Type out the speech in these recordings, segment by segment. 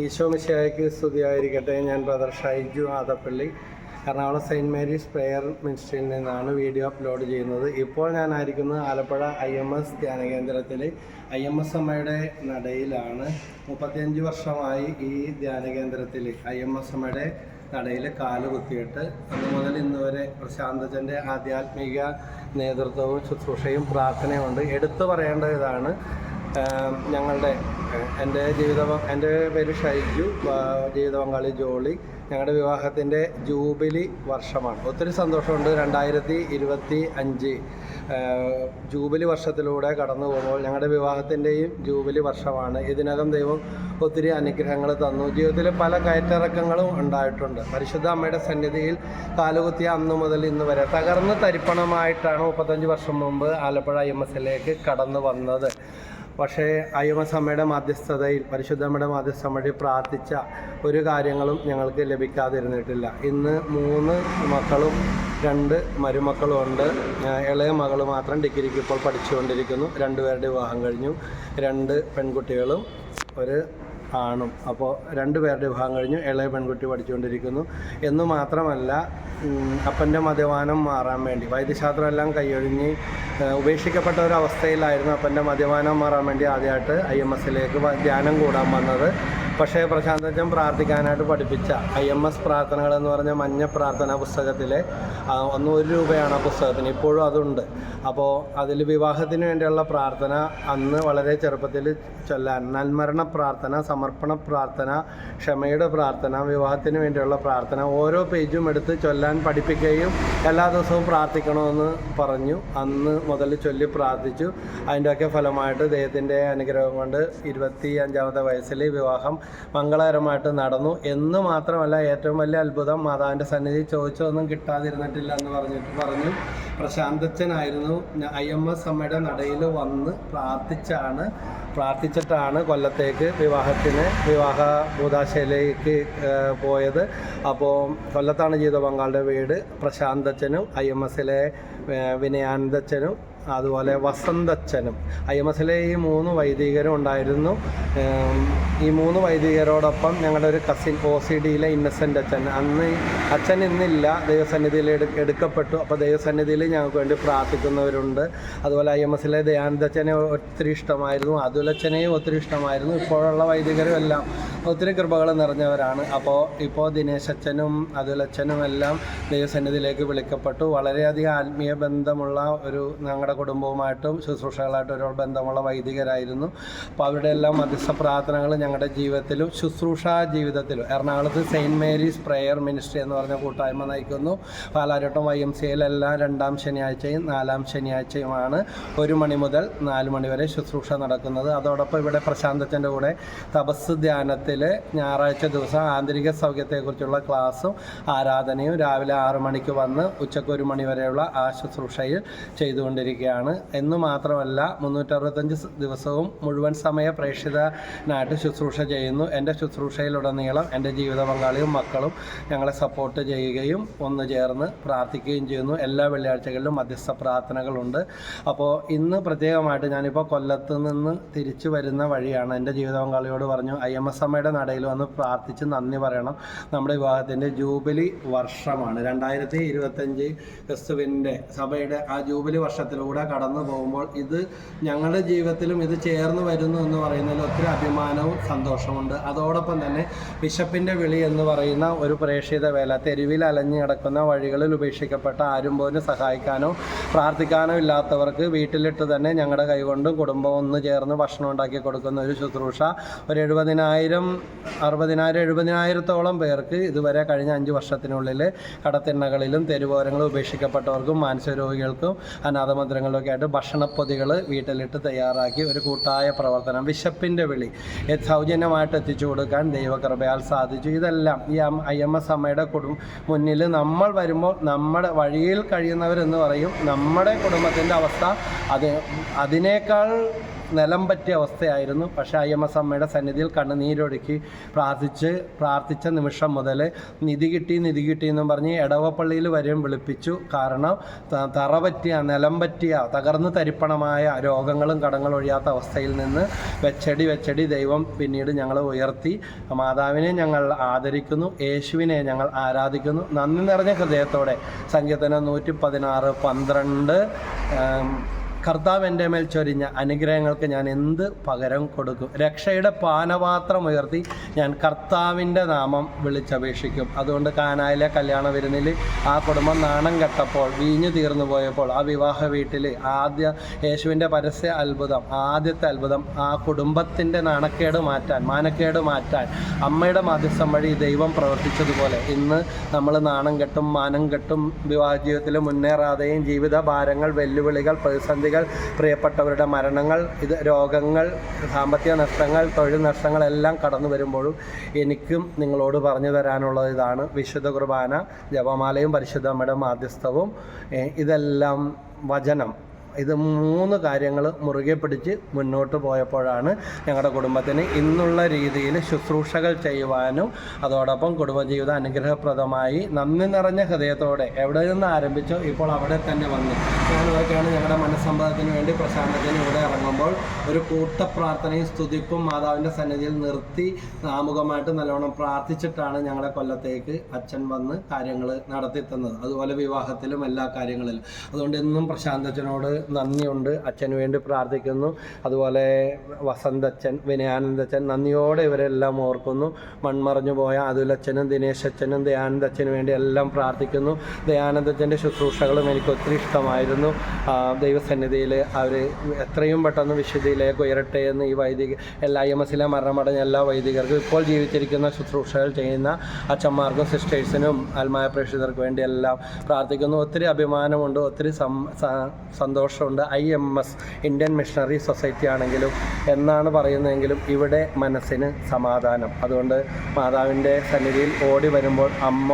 ഈശോ മിശിഹായ്ക്ക് സ്തുതിയായിരിക്കട്ടെ. ഞാൻ brother Shaiju Adappally. Ernakulam saint Mary's prayer മിനിസ്ട്രിയിൽ നിന്നാണ് വീഡിയോ അപ്ലോഡ് ചെയ്യുന്നത്. ഇപ്പോൾ ഞാനായിരിക്കുന്നത് ആലപ്പുഴ ഐ എം എസ് ധ്യാന കേന്ദ്രത്തിൽ ഐ എം എസ് അമ്മയുടെ നടയിലാണ്. മുപ്പത്തിയഞ്ച് വർഷമായി ഈ ധ്യാനകേന്ദ്രത്തിൽ ഐ എം എസ് അമ്മയുടെ നടയിൽ കാൽ കുത്തിയിട്ട്. അന്ന് മുതൽ ഇന്ന് വരെ പ്രശാന്തജന്റെ ആധ്യാത്മിക നേതൃത്വവും ശുശ്രൂഷയും പ്രാർത്ഥനയും ഉണ്ട്. എടുത്തു പറയേണ്ട ഇതാണ് ഞങ്ങളുടെ എന്റെ ജീവിത എന്റെ പേര് ഷൈജു. ജീവിത പങ്കാളി ജോളി. ഞങ്ങളുടെ വിവാഹത്തിന്റെ ജൂബിലി വർഷമാണ്. ഒത്തിരി സന്തോഷമുണ്ട്. രണ്ടായിരത്തി ഇരുപത്തി അഞ്ച് ജൂബിലി വർഷത്തിലൂടെ കടന്നു പോകുമ്പോൾ ഞങ്ങളുടെ വിവാഹത്തിന്റെയും ജൂബിലി വർഷമാണ്. ഇതിനകം ദൈവം ഒത്തിരി അനുഗ്രഹങ്ങൾ തന്നു. ജീവിതത്തിൽ പല കയറ്റിറക്കങ്ങളും ഉണ്ടായിട്ടുണ്ട്. പരിശുദ്ധ അമ്മയുടെ സന്നിധിയിൽ കാലുകുത്തിയ അന്നു മുതൽ ഇന്ന് വരെ തകർന്ന് തരിപ്പണമായിട്ടാണ് മുപ്പത്തഞ്ച് വർഷം മുമ്പ് ആലപ്പുഴ എം എല്ലേക്ക് കടന്നു വന്നത്. പക്ഷേ അയ്യമ്മസമ്മയുടെ മാധ്യസ്ഥതയിൽ പരിശുദ്ധ അമ്മയുടെ മാധ്യസ്ഥ വഴി പ്രാർത്ഥിച്ച ഒരു കാര്യങ്ങളും ഞങ്ങൾക്ക് ലഭിക്കാതിരുന്നിട്ടില്ല. ഇന്ന് മൂന്ന് മക്കളും രണ്ട് മരുമക്കളും ഉണ്ട്. ഇളയ മകൾ മാത്രം ഡിഗ്രിക്ക് ഇപ്പോൾ പഠിച്ചുകൊണ്ടിരിക്കുന്നു. രണ്ടുപേരുടെ വിവാഹം കഴിഞ്ഞു. രണ്ട് പെൺകുട്ടികളും ഒരു ആണും അപ്പോൾ രണ്ട് പേരുടെ വിവാഹം കഴിഞ്ഞു. ഇളയ പെൺകുട്ടി പഠിച്ചുകൊണ്ടിരിക്കുന്നു. എന്ന് മാത്രമല്ല അപ്പന്റെ മദ്യപാനം മാറാൻ വേണ്ടി വൈദ്യശാസ്ത്രം എല്ലാം കൈയൊഴിഞ്ഞ് ഉപേക്ഷിക്കപ്പെട്ട ഒരു അവസ്ഥയിലായിരുന്നു അപ്പന്റെ മദ്യപാനം മാറാൻ വേണ്ടി ആദ്യമായിട്ട് ഐ എം എസിലേക്ക് ധ്യാനം കൂടാൻ വന്നത്. പക്ഷേ പ്രശാന്തജൻ പ്രാർത്ഥിക്കാനായിട്ട് പഠിപ്പിച്ച ഐ എം എസ് പ്രാർത്ഥനകൾ എന്ന് പറഞ്ഞ മഞ്ഞ പ്രാർത്ഥനാ പുസ്തകത്തിലെ ഒന്ന് ഒരു രൂപയാണ് ആ പുസ്തകത്തിന്. ഇപ്പോഴും അതുണ്ട്. അപ്പോൾ അതിൽ വിവാഹത്തിന് വേണ്ടിയുള്ള പ്രാർത്ഥന അന്ന് വളരെ ചെറുപ്പത്തിൽ ചൊല്ലാൻ നന്മരണ പ്രാർത്ഥന സമർപ്പണ പ്രാർത്ഥന ക്ഷമയുടെ പ്രാർത്ഥന വിവാഹത്തിന് വേണ്ടിയുള്ള പ്രാർത്ഥന ഓരോ പേജും എടുത്ത് ചൊല്ലാൻ പഠിപ്പിക്കുകയും എല്ലാ ദിവസവും പ്രാർത്ഥിക്കണമെന്ന് പറഞ്ഞു. അന്ന് മുതൽ ചൊല്ലി പ്രാർത്ഥിച്ചു. അതിന്റെയൊക്കെ ഫലമായിട്ട് ദൈവത്തിന്റെ അനുഗ്രഹം കൊണ്ട് ഇരുപത്തി അഞ്ചാമത്തെ വയസ്സിൽ വിവാഹം മംഗളകരമായിട്ട് നടന്നു. എന്ന് മാത്രമല്ല ഏറ്റവും വലിയ അത്ഭുതം മാതാവിന്റെ സന്നിധി ചോദിച്ചതൊന്നും കിട്ടാതിരുന്നിട്ടില്ല എന്ന് പറഞ്ഞിട്ട് പറഞ്ഞു. പ്രശാന്തച്ചനായിരുന്നു. ഐ എം എസ് അമ്മയുടെ നടയിൽ വന്ന് പ്രാർത്ഥിച്ചാണ് പ്രാർത്ഥിച്ചിട്ടാണ് കൊല്ലത്തേക്ക് വിവാഹത്തിന് വിവാഹ ഭൂതാശയിലേക്ക് പോയത്. അപ്പോൾ കൊല്ലത്താണ് ജീവിത പങ്കാളിയുടെ വീട്. പ്രശാന്തച്ചനും ഐ എം എസിലെ വിനയാനന്ദച്ചനും അതുപോലെ എം എസിലെ ഈ മൂന്ന് വൈദികരും ഉണ്ടായിരുന്നു. ഈ മൂന്ന് വൈദികരോടൊപ്പം ഞങ്ങളുടെ ഒരു കസിൻ ഒ സി ഡിയിലെ ഇന്നസെന്റ് അച്ഛൻ. അന്ന് അച്ഛൻ ഇന്നില്ല. ദൈവസന്നിധിയിൽ എടു എടുക്കപ്പെട്ടു. അപ്പോൾ ദൈവസന്നിധിയിൽ ഞങ്ങൾക്ക് വേണ്ടി പ്രാർത്ഥിക്കുന്നവരുണ്ട്. അതുപോലെ എസിലെ ദയാനന്ദച്ചനെ ഒത്തിരി ഇഷ്ടമായിരുന്നു. അതുലച്ചനെയും ഒത്തിരി ഇഷ്ടമായിരുന്നു. ഇപ്പോഴുള്ള വൈദികരും എല്ലാം ഒത്തിരി കൃപകൾ നിറഞ്ഞവരാണ്. അപ്പോൾ ഇപ്പോൾ ദിനേശ് അച്ഛനും അതുലച്ചനും എല്ലാം ദൈവസന്നിധിയിലേക്ക് വിളിക്കപ്പെട്ടു. വളരെയധികം ആത്മീയ ബന്ധമുള്ള ഒരു ഞങ്ങളുടെ കുടുംബവുമായിട്ടും ശുശ്രൂഷകളായിട്ടും ഒരു ബന്ധമുള്ള വൈദികരായിരുന്നു. അപ്പോൾ അവരുടെ എല്ലാം മധ്യസ്ഥ പ്രാർത്ഥനകൾ ഞങ്ങളുടെ ജീവിതത്തിലും ശുശ്രൂഷ ജീവിതത്തിലും. എറണാകുളത്ത് സെയിന്റ് മേരീസ് പ്രെയർ മിനിസ്ട്രി എന്ന് പറഞ്ഞ കൂട്ടായ്മ നയിക്കുന്നു. പാലാരട്ടം വൈ എം സിയിലെല്ലാം രണ്ടാം ശനിയാഴ്ചയും നാലാം ശനിയാഴ്ചയുമാണ് ഒരു മണി മുതൽ നാല് മണി വരെ ശുശ്രൂഷ നടക്കുന്നത്. അതോടൊപ്പം ഇവിടെ പ്രശാന്തച്ചന്റെ കൂടെ തപസ് ധ്യാനത്തിൽ ഞായറാഴ്ച ദിവസം ആന്തരിക സൗഖ്യത്തെക്കുറിച്ചുള്ള ക്ലാസ്സും ആരാധനയും രാവിലെ ആറു മണിക്ക് വന്ന് ഉച്ചയ്ക്ക് ഒരു മണി വരെയുള്ള ആ ചെയ്തുകൊണ്ടിരിക്കുകയാണ്. എന്ന് മാത്രമല്ല മുന്നൂറ്ററുപത്തഞ്ച് ദിവസവും മുഴുവൻ സമയ പ്രേക്ഷിതനായിട്ട് ശുശ്രൂഷ ചെയ്യുന്നു. എന്റെ ശുശ്രൂഷയിലുടനീളം എന്റെ ജീവിത പങ്കാളിയും മക്കളും ഞങ്ങളെ സപ്പോർട്ട് ചെയ്യുകയും ഒന്ന് ചേർന്ന് പ്രാർത്ഥിക്കുകയും ചെയ്യുന്നു. എല്ലാ വെള്ളിയാഴ്ചകളിലും മധ്യസ്ഥ പ്രാർത്ഥനകളുണ്ട്. അപ്പോൾ ഇന്ന് പ്രത്യേകമായിട്ട് ഞാനിപ്പോൾ കൊല്ലത്ത് നിന്ന് തിരിച്ചു വരുന്ന വഴിയാണ് എന്റെ ജീവിത പങ്കാളിയോട് പറഞ്ഞു ഐ എം എസ് അമ്മയുടെ നടയിൽ വന്ന് പ്രാർത്ഥിച്ച് നന്ദി പറയണം. നമ്മുടെ വിവാഹത്തിന്റെ ജൂബിലി വർഷമാണ്. രണ്ടായിരത്തി ഇരുപത്തഞ്ച് ക്രിസ്തുവിന്റെ സഭയുടെ ആ ജൂബിലി വർഷത്തിലൂടെ കടന്നു പോകുമ്പോൾ ഇത് ഞങ്ങളുടെ ജീവിതത്തിലും ഇത് ചേർന്ന് വരുന്നു എന്ന് പറയുന്നതിൽ ഒത്തിരി അഭിമാനവും സന്തോഷമുണ്ട്. അതോടൊപ്പം തന്നെ ബിഷപ്പിന്റെ വിളി എന്ന് പറയുന്ന ഒരു പ്രേക്ഷിത വേല തെരുവിൽ അലഞ്ഞു കിടക്കുന്ന വഴികളിൽ ഉപേക്ഷിക്കപ്പെട്ട ആരും പോലും സഹായിക്കാനോ പ്രാർത്ഥിക്കാനോ ഇല്ലാത്തവർക്ക് വീട്ടിലിട്ട് തന്നെ ഞങ്ങളുടെ കൈകൊണ്ടും കുടുംബം ഒന്ന് ചേർന്ന് ഭക്ഷണം ഉണ്ടാക്കി കൊടുക്കുന്ന ഒരു ശുശ്രൂഷ. ഒരു എഴുപതിനായിരം അറുപതിനായിരം എഴുപതിനായിരത്തോളം പേർക്ക് ഇതുവരെ കഴിഞ്ഞ അഞ്ച് വർഷത്തിനുള്ളിൽ കടത്തിണ്ണകളിലും തെരുവോരങ്ങളും ഉപേക്ഷിക്കപ്പെട്ടവർക്കും മാനസിക രോഗികൾക്കും അനാഥമന്ദിരങ്ങളിലൊക്കെ ആയിട്ട് ഭക്ഷണപ്പൊതികൾ വീട്ടിലിട്ട് തയ്യാറാക്കി ഒരു കൂട്ടായ പ്രവർത്തനം വിശപ്പിന്റെ വിളി സൗജന്യമായിട്ട് എത്തിച്ചു കൊടുക്കാൻ ദൈവകൃപയാൽ സാധിച്ചു. ഇതെല്ലാം ഈ ഐ എം എസ് അമ്മയുടെ കുടും മുന്നിൽ നമ്മൾ വരുമ്പോൾ നമ്മുടെ വഴിയിൽ കഴിയുന്നവരെന്ന് പറയും. നമ്മുടെ കുടുംബത്തിന്റെ അവസ്ഥ അത് അതിനേക്കാൾ നിലം പറ്റിയ അവസ്ഥയായിരുന്നു. പക്ഷേ അമ്മയുടെ സന്നിധിയിൽ കണ്ണുനീരൊടുക്കി പ്രാർത്ഥിച്ച് പ്രാർത്ഥിച്ച നിമിഷം മുതൽ നിധി കിട്ടി നിധി കിട്ടി എന്നും പറഞ്ഞ് എടവപ്പള്ളിയിൽ വരെയും വിളിപ്പിച്ചു. കാരണം തറ പറ്റിയ നിലം പറ്റിയ തകർന്ന് തരിപ്പണമായ രോഗങ്ങളും കടങ്ങളും ഒഴിയാത്ത അവസ്ഥയിൽ നിന്ന് വെച്ചടി വെച്ചടി ദൈവം പിന്നീട് ഞങ്ങളെ ഉയർത്തി. മാതാവിനെ ഞങ്ങൾ ആദരിക്കുന്നു യേശുവിനെ ഞങ്ങൾ ആരാധിക്കുന്നു. നന്ദി നിറഞ്ഞ ഹൃദയത്തോടെ സങ്കീർത്തനം നൂറ്റി പതിനാറ് പന്ത്രണ്ട് കർത്താവ് എന്റെ മേൽ ചൊരിഞ്ഞ അനുഗ്രഹങ്ങൾക്ക് ഞാൻ എന്ത് പകരം കൊടുക്കും? രക്ഷയുടെ പാനപാത്രം ഉയർത്തി ഞാൻ കർത്താവിന്റെ നാമം വിളിച്ചപേക്ഷിക്കും. അതുകൊണ്ട് കാനായിലെ കല്യാണ വിരുന്നിൽ ആ കുടുംബം നാണം കെട്ടപ്പോൾ വീഞ്ഞു തീർന്നു പോയപ്പോൾ ആ വിവാഹ വീട്ടിൽ ആദ്യ യേശുവിന്റെ പരസ്യ അത്ഭുതം ആദ്യത്തെ അത്ഭുതം ആ കുടുംബത്തിന്റെ നാണക്കേട് മാറ്റാൻ മാനക്കേട് മാറ്റാൻ അമ്മയുടെ മാധ്യസ്ഥം വഴി ദൈവം പ്രവർത്തിച്ചതുപോലെ ഇന്ന് നമ്മൾ നാണം കെട്ടും മാനം കെട്ടും വിവാഹ ജീവിതത്തിൽ മുന്നേറാതെയും ജീവിത ഭാരങ്ങൾ വെല്ലുവിളികൾ പ്രതിസന്ധികൾ പ്രിയപ്പെട്ടവരുടെ മരണങ്ങൾ ഇത് രോഗങ്ങൾ സാമ്പത്തിക നഷ്ടങ്ങൾ തൊഴിൽ നഷ്ടങ്ങളെല്ലാം കടന്നു വരുമ്പോഴും എനിക്കും നിങ്ങളോട് പറഞ്ഞു തരാനുള്ളത് ഇതാണ്. വിശുദ്ധ കുർബാന ജപമാലയും പരിശുദ്ധ അമ്മയുടെ മാധ്യസ്ഥവും. ഇതെല്ലാം വചനം. ഇത് മൂന്ന് കാര്യങ്ങൾ മുറുകെ പിടിച്ച് മുന്നോട്ട് പോയപ്പോഴാണ് ഞങ്ങളുടെ കുടുംബത്തിന് ഇന്നുള്ള രീതിയിൽ ശുശ്രൂഷകൾ ചെയ്യുവാനും അതോടൊപ്പം കുടുംബജീവിതം അനുഗ്രഹപ്രദമായി നന്ദി നിറഞ്ഞ ഹൃദയത്തോടെ എവിടെ നിന്ന് ആരംഭിച്ചോ ഇപ്പോൾ അവിടെ തന്നെ വന്നു. ഞങ്ങളൊക്കെയാണ് ഞങ്ങളുടെ മനസ്സമ്പാദത്തിന് വേണ്ടി പ്രശാന്തത്തിന് ഇവിടെ ഇറങ്ങുമ്പോൾ ഒരു കൂട്ട പ്രാർത്ഥനയും സ്തുതിപ്പും മാതാവിന്റെ സന്നിധിയിൽ നിർത്തി ആമുഖമായിട്ട് നല്ലോണം പ്രാർത്ഥിച്ചിട്ടാണ് ഞങ്ങളുടെ കൊല്ലത്തേക്ക് അച്ഛൻ വന്ന് കാര്യങ്ങൾ നടത്തി തന്നത് അതുപോലെ വിവാഹത്തിലും എല്ലാ കാര്യങ്ങളിലും. അതുകൊണ്ട് എന്നും പ്രശാന്തച്ചനോട് നന്ദിയുണ്ട്. അച്ഛന് വേണ്ടി പ്രാർത്ഥിക്കുന്നു. അതുപോലെ വസന്തച്ഛൻ വിനയാനന്ദച്ഛൻ നന്ദിയോടെ ഇവരെല്ലാം ഓർക്കുന്നു. മൺമറഞ്ഞു പോയ അതുലച്ഛനും ദിനേശ് അച്ഛനും ദയാനന്ദച്ഛന് വേണ്ടി എല്ലാം പ്രാർത്ഥിക്കുന്നു. ദയാനന്ദച്ഛന്റെ ശുശ്രൂഷകളും എനിക്ക് ഒത്തിരി ഇഷ്ടമായിരുന്നു. ദൈവസന്നിധിയിൽ അവർ എത്രയും പെട്ടെന്ന് വിശുദ്ധിയിലേക്ക് ഉയരട്ടെ എന്ന് ഈ വൈദിക എല്ലാ ഐ എം എസിലെ മരണമടഞ്ഞ എല്ലാ വൈദികർക്കും ഇപ്പോൾ ജീവിച്ചിരിക്കുന്ന ശുശ്രൂഷകൾ ചെയ്യുന്ന അച്ഛന്മാർക്കും സിസ്റ്റേഴ്സിനും ആത്മായ പ്രേക്ഷിതർക്കും വേണ്ടി എല്ലാം പ്രാർത്ഥിക്കുന്നു. ഒത്തിരി അഭിമാനമുണ്ട്. ഒത്തിരി സം സന്തോഷമുണ്ട് I M S Indian missionary society ആണെങ്കിലും എന്നാണ് പറയുന്നതെങ്കിലും ഇവിടെ മനസ്സിന് സമാധാനം. അതുകൊണ്ട് മാതാവിന്റെ സന്നിധിയിൽ ഓടി വരുമ്പോൾ അമ്മ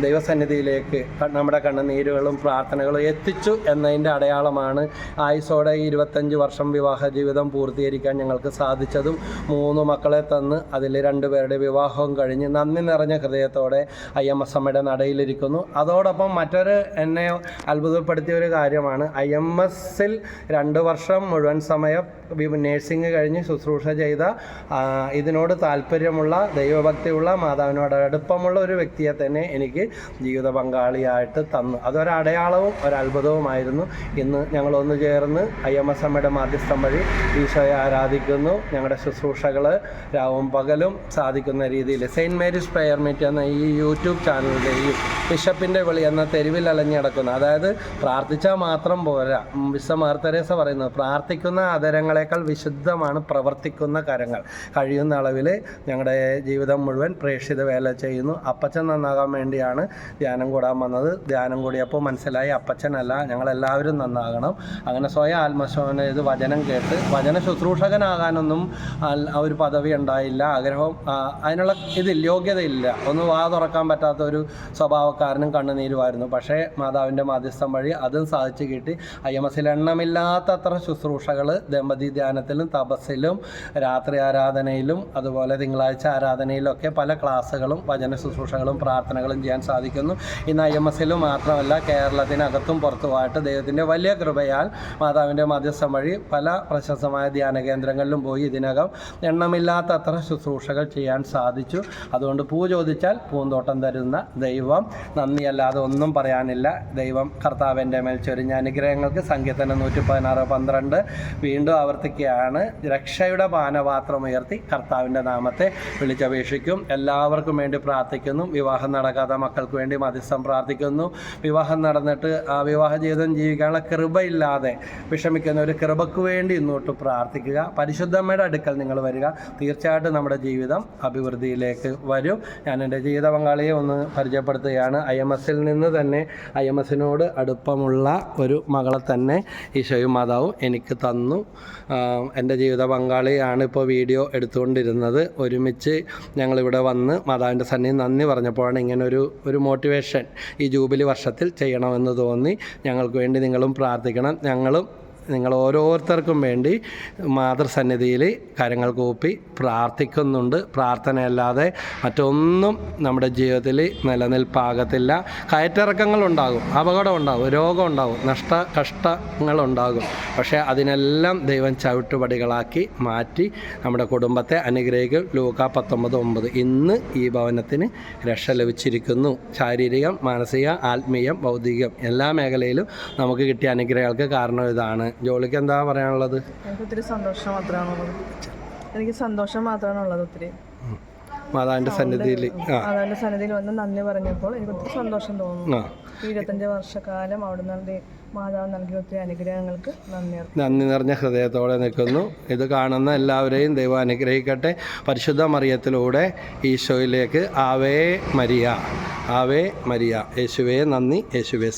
ദൈവസന്നിധിയിലേക്ക് നമ്മുടെ കണ്ണുനീരുകളും പ്രാർത്ഥനകളും എത്തിച്ചു എന്നതിന്റെ അടയാളമാണ് ആയുസോടെ ഇരുപത്തഞ്ച് വർഷം വിവാഹ ജീവിതം പൂർത്തീകരിക്കാൻ ഞങ്ങൾക്ക് സാധിച്ചതും മൂന്ന് മക്കളെ തന്ന് അതിൽ രണ്ടുപേരുടെ വിവാഹവും കഴിഞ്ഞ് നന്ദി നിറഞ്ഞ ഹൃദയത്തോടെ ഐ എം എസ് എമ്മയുടെ നടയിലിരിക്കുന്നു. അതോടൊപ്പം മറ്റൊരു എന്നെ അത്ഭുതപ്പെടുത്തിയ ഒരു കാര്യമാണ് ഐ എം എസിൽ രണ്ട് വർഷം മുഴുവൻ സമയം നേഴ്സിംഗ് കഴിഞ്ഞ് ശുശ്രൂഷ ചെയ്ത ഇതിനോട് താല്പര്യമുള്ള ദൈവഭക്തിയുള്ള മാതാവിനോട് അടുപ്പമുള്ള ഒരു വ്യക്തിയെ തന്നെ എനിക്ക് ജീവിത പങ്കാളിയായിട്ട് തന്നു. അതൊരടയാളവും ഒരത്ഭുതവുമായിരുന്നു. ഇന്ന് ഞങ്ങൾ ഒന്ന് ചേർന്ന് ഐ എം എസ് എമ്മയുടെ മാധ്യസ്ഥം വഴി ഈശോയെ ആരാധിക്കുന്നു. ഞങ്ങളുടെ ശുശ്രൂഷകൾ രാവും പകലും സാധിക്കുന്ന രീതിയിൽ. സെയിന്റ് മേരീസ് പ്രയർ മീറ്റ് എന്ന ഈ യൂട്യൂബ് ചാനലിന്റെയും ബിഷപ്പിന്റെ വിളി എന്ന തെരുവിൽ അലഞ്ഞു കിടക്കുന്ന അതായത് പ്രാർത്ഥിച്ചാൽ മാത്രം പോരാ. വിശ്വ മാർത്തരേസ പറയുന്നത് പ്രാർത്ഥിക്കുന്ന അതരങ്ങളെക്കാൾ വിശുദ്ധമാണ് പ്രവർത്തിക്കുന്ന കരങ്ങൾ. കഴിയുന്ന അളവിൽ ഞങ്ങളുടെ ജീവിതം മുഴുവൻ പ്രേക്ഷിത വേല ചെയ്യുന്നു. അപ്പച്ചൻ നന്നാകാൻ വേണ്ടിയാണ് ധ്യാനം കൂടാൻ വന്നത്. ധ്യാനം കൂടിയപ്പോൾ മനസ്സിലായി അപ്പച്ചനല്ല ഞങ്ങളെല്ലാവരും നന്നാകണം. അങ്ങനെ സ്വയം ആത്മശോധന ചെയ്ത് വചനം കേട്ട് വചന ശുശ്രൂഷകനാകാനൊന്നും ഒരു പദവി ഉണ്ടായില്ല. ആഗ്രഹം അതിനുള്ള ഇതില്ല യോഗ്യതയില്ല. ഒന്ന് വാ തുറക്കാൻ പറ്റാത്ത ഒരു സ്വഭാവക്കാരനും കണ്ണുനീരുമായിരുന്നു. പക്ഷേ മാതാവിന്റെ മാധ്യസ്ഥം വഴി അതും സാധിച്ചു കിട്ടി. ഐ എം എസിൽ എണ്ണമില്ലാത്തത്ര ശുശ്രൂഷകൾ ദമ്പതി ധ്യാനത്തിലും തപസ്സിലും രാത്രി ആരാധനയിലും അതുപോലെ തിങ്കളാഴ്ച ആരാധനയിലൊക്കെ പല ക്ലാസ്സുകളും വചന ശുശ്രൂഷകളും പ്രാർത്ഥനകളും ചെയ്യാൻ സാധിക്കുന്നു. ഇന്ന് ഐ എം എസിലും മാത്രമല്ല കേരളത്തിനകത്തും പുറത്തുമായിട്ട് ദൈവത്തിന്റെ വലിയ കൃപയാൽ മാതാവിന്റെ മധ്യസ്ഥം വഴി പല പ്രശസ്തമായ ധ്യാന കേന്ദ്രങ്ങളിലും പോയി ഇതിനകം എണ്ണമില്ലാത്ത അത്ര ശുശ്രൂഷകൾ ചെയ്യാൻ സാധിച്ചു. അതുകൊണ്ട് പൂ ചോദിച്ചാൽ പൂന്തോട്ടം തരുന്ന ദൈവം. നന്ദിയല്ലാതെ ഒന്നും പറയാനില്ല. ദൈവം കർത്താവിന്റെ മേൽ ചൊരിഞ്ഞ അനുഗ്രഹങ്ങൾക്ക് സങ്കീർത്തനം നൂറ്റി പതിനാറ് പന്ത്രണ്ട് വീണ്ടും ആവർത്തിക്കുകയാണ്. രക്ഷയുടെ പാനപാത്രം ഉയർത്തി കർത്താവിന്റെ നാമത്തെ വിളിച്ചപേക്ഷിക്കും. എല്ലാവർക്കും വേണ്ടി പ്രാർത്ഥിക്കുന്നു. വിവാഹം നടക്കാത്ത മക്കൾക്ക് വേണ്ടി മധ്യസ്ഥം പ്രാർത്ഥിക്കുന്നു വിവാഹം നടന്നിട്ട് ആ വിവാഹ ജീവിതം ജീവിക്കാനുള്ള കൃപയില്ലാതെ വിഷമിക്കുന്ന ഒരു കൃപക്ക് വേണ്ടി ഇന്നോട്ട് പ്രാർത്ഥിക്കുക. പരിശുദ്ധമ്മയുടെ അടുക്കൽ നിങ്ങൾ വരിക. തീർച്ചയായിട്ടും നമ്മുടെ ജീവിതം അഭിവൃദ്ധിയിലേക്ക് വരും. ഞാൻ എന്റെ ജീവിത പങ്കാളിയെ ഒന്ന് പരിചയപ്പെടുത്തുകയാണ്. ഐ എം എസിൽ നിന്ന് തന്നെ ഐ എം എസിനോട് അടുപ്പമുള്ള ഒരു മകളെ തന്നെ ഈശോയും മാതാവും എനിക്ക് തന്നു. എന്റെ ജീവിത പങ്കാളിയാണ് ഇപ്പോൾ വീഡിയോ എടുത്തുകൊണ്ടിരുന്നത്. ഒരുമിച്ച് ഞങ്ങളിവിടെ വന്ന് മാതാവിന്റെ സന്നിധി നന്ദി പറഞ്ഞപ്പോഴാണ് ഇങ്ങനെ ഒരു മോട്ടിവേഷൻ ഈ ജൂബിലി വർഷത്തിൽ ചെയ്യണമെന്ന് തോന്നി. ഞങ്ങൾക്ക് വേണ്ടി നിങ്ങളും പ്രാർത്ഥിക്കണം. ഞങ്ങളും നിങ്ങൾ ഓരോരുത്തർക്കും വേണ്ടി മാതൃസന്നിധിയിൽ കാര്യങ്ങൾ കൂപ്പി പ്രാർത്ഥിക്കുന്നുണ്ട്. പ്രാർത്ഥനയല്ലാതെ മറ്റൊന്നും നമ്മുടെ ജീവിതത്തിൽ നിലനിൽപ്പാകത്തില്ല. കയറ്റിറക്കങ്ങളുണ്ടാകും അപകടം ഉണ്ടാകും രോഗം ഉണ്ടാകും നഷ്ട കഷ്ടങ്ങളുണ്ടാകും. പക്ഷേ അതിനെല്ലാം ദൈവം ചവിട്ടുപടികളാക്കി മാറ്റി നമ്മുടെ കുടുംബത്തെ അനുഗ്രഹിക്കും. ലൂക്ക പത്തൊമ്പത് ഒമ്പത്. ഇന്ന് ഈ ഭവനത്തിന് രക്ഷ ലഭിച്ചിരിക്കുന്നു. ശാരീരികം മാനസിക ആത്മീയം ഭൗതികം എല്ലാ മേഖലയിലും നമുക്ക് കിട്ടിയ അനുഗ്രഹങ്ങൾക്ക് കാരണം ഇതാണ്. ജോലിക്ക് എന്താ പറയാനുള്ളത്? എനിക്ക് ഒത്തിരി സന്തോഷം മാത്രമാണുള്ളത്. എനിക്ക് സന്തോഷം മാത്രമാണ് ഉള്ളത് ഒത്തിരി മാതാവിന്റെ സന്നിധിയിൽ മാതാവിന്റെ സന്നിധിയിൽ വന്ന് നന്ദി പറഞ്ഞപ്പോൾ എനിക്ക് ഒത്തിരി സന്തോഷം തോന്നുന്നു. ഇരുപത്തഞ്ച് വർഷക്കാലം അവിടെ നൽകി മാതാവ് നൽകിയ ഒത്തിരി അനുഗ്രഹങ്ങൾക്ക് നന്ദി നന്ദി നിറഞ്ഞ ഹൃദയത്തോടെ നിൽക്കുന്നു. ഇത് കാണുന്ന എല്ലാവരെയും ദൈവം അനുഗ്രഹിക്കട്ടെ. പരിശുദ്ധ മറിയത്തിലൂടെ ഈശോയിലേക്ക്. ആവേ മരിയ. ആവേ മരിയ. യേശുവേ നന്ദി. യേശുവേ.